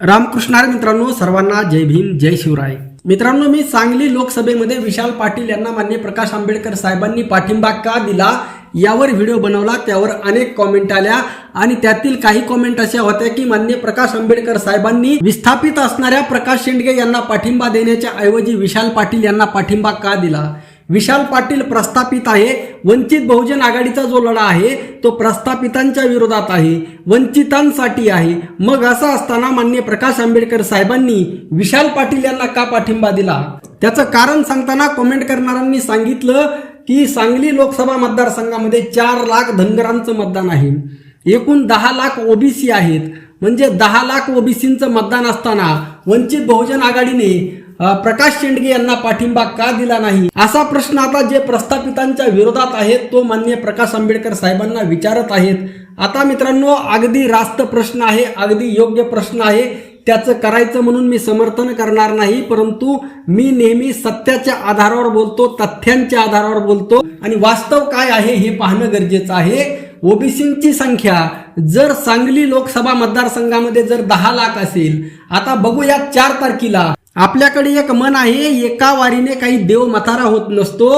रामकृष्णार मित्रांनो सर्वांना जय भीम जय शिवराय. मित्रांनो मी सांगली लोकसभेमध्ये विशाल पाटील यांना मान्य प्रकाश आंबेडकर साहेबांनी पाठिंबा का दिला यावर व्हिडिओ बनवला त्यावर अनेक कॉमेंट आल्या आणि त्यातील काही कॉमेंट अशा होत्या की मान्य प्रकाश आंबेडकर साहेबांनी विस्थापित असणाऱ्या प्रकाश शेंडगे यांना पाठिंबा देण्याच्या ऐवजी विशाल पाटील यांना पाठिंबा का दिला? विशाल पाटील प्रस्थापित आहे. वंचित बहुजन आघाडीचा जो लढा आहे तो प्रस्थापितांच्या विरोधात आहे. वंचितांसाठी आहे. मग असं असताना मान्य प्रकाश आंबेडकर साहेबांनी विशाल पाटील यांना का पाठिंबा दिला? त्याचं कारण सांगताना कॉमेंट करणाऱ्यांनी सांगितलं की सांगली लोकसभा मतदारसंघामध्ये चार लाख धनगरांचं मतदान आहे. एकूण दहा लाख ओबीसी आहेत. म्हणजे दहा लाख ओबीसींचं मतदान असताना वंचित बहुजन आघाडीने प्रकाश शेंडगे यांना पाठिंबा का दिला नाही? असा प्रश्न आता जे प्रस्थापितांच्या विरोधात आहेत तो मान्य प्रकाश आंबेडकर साहेबांना विचारत आहेत. आता मित्रांनो अगदी रास्त प्रश्न आहे अगदी योग्य प्रश्न आहे. त्याचं करायचं म्हणून मी समर्थन करणार नाही परंतु मी नेहमी सत्याच्या आधारावर बोलतो तथ्यांच्या आधारावर बोलतो. आणि वास्तव काय आहे हे पाहणं गरजेचं आहे. ओबीसींची संख्या जर सांगली लोकसभा मतदारसंघामध्ये जर दहा लाख असेल आता बघूया चार तारखेला. आपल्याकडे एक मन आहे एका वारीने काही देव मथारा होत नसतो.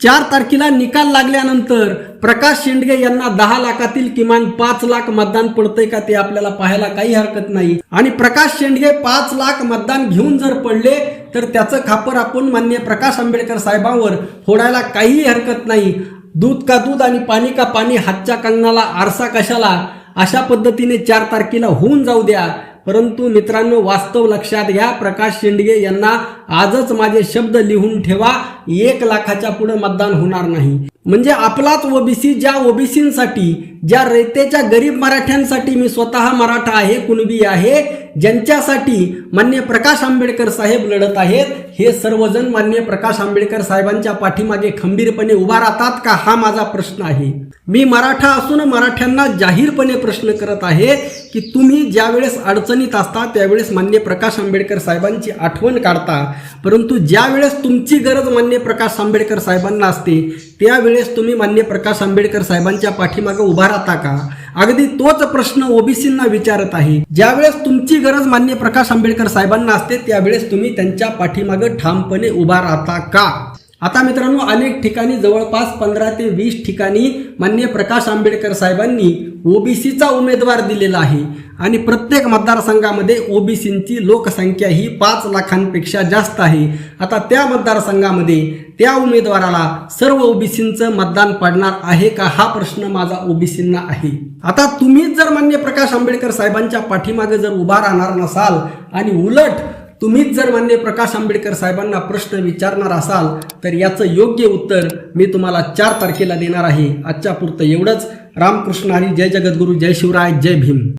चार तारखेला निकाल लागल्यानंतर प्रकाश शेंडगे यांना दहा लाखातील किमान पाच लाख मतदान पडतंय का ते आपल्याला पाहायला काही हरकत नाही. आणि प्रकाश शेंडगे पाच लाख मतदान घेऊन जर पडले तर त्याचं खापर आपण मान्य प्रकाश आंबेडकर साहेबांवर फोडायला काहीही हरकत नाही. दूध का दूध आणि पाणी का पाणी हातच्या कंगणाला आरसा कशाला? अशा पद्धतीने चार तारखेला होऊन जाऊ द्या. परंतु मित्रांनो वास्तव लक्षात घ्या प्रकाश शेंडगे यांना आजच माझे शब्द लिहून ठेवा एक लाखाच्या पुढे मतदान होणार नाही. म्हणजे आपलाच ओबीसी ज्या ओबीसींसाठी ज्या रयतेच्या गरीब मराठ्यांसाठी मी स्वतः मराठा आहे कुणबी आहे ज्यांच्यासाठी मान्य प्रकाश आंबेडकर साहेब लढत आहेत हे सर्वजण मान्य प्रकाश आंबेडकर साहेबांच्या पाठीमागे खंबीरपणे उभा राहतात का हा माझा प्रश्न आहे. मी मराठा असून मराठ्यांना जाहीरपणे प्रश्न करत आहे की तुम्ही ज्यावेळेस अडचणीत असता त्यावेळेस मान्य प्रकाश आंबेडकर साहेबांची आठवण काढता. परंतु ज्यावेळेस तुमची गरज मान्य प्रकाश आंबेडकर साहेबांना असते त्यावेळेस तुम्ही मान्य प्रकाश आंबेडकर साहेबांच्या पाठीमागे उभा राहता का? अगदी तोच प्रश्न ओबीसींना विचारत आहे. ज्यावेळेस तुमची गरज मान्य प्रकाश आंबेडकर साहेबांना असते त्यावेळेस तुम्ही त्यांच्या पाठीमागे ठामपणे उभा राहता का? आता मित्रांनो अनेक ठिकाणी जवळपास पंधरा ते वीस ठिकाणी मान्य प्रकाश आंबेडकर साहेबांनी ओबीसीचा उमेदवार दिलेला आहे. आणि प्रत्येक मतदारसंघामध्ये ओबीसींची लोकसंख्या ही पाच लाखांपेक्षा जास्त आहे. आता त्या मतदारसंघामध्ये त्या उमेदवाराला सर्व ओबीसींचं मतदान पडणार आहे का? हा प्रश्न माझा ओबीसींना आहे. आता तुम्हीच जर मान्य प्रकाश आंबेडकर साहेबांच्या पाठीमागे जर उभा राहणार नसाल आणि उलट तुम्हीच जर मान्य प्रकाश आंबेडकर साहेबांना प्रश्न विचारणार असाल तर याचं योग्य उत्तर मी तुम्हाला चार तारखेला देणार आहे. आजच्या पुरतं एवढंच. रामकृष्ण हरी जय जगद्गुरू जय शिवराय जय भीम.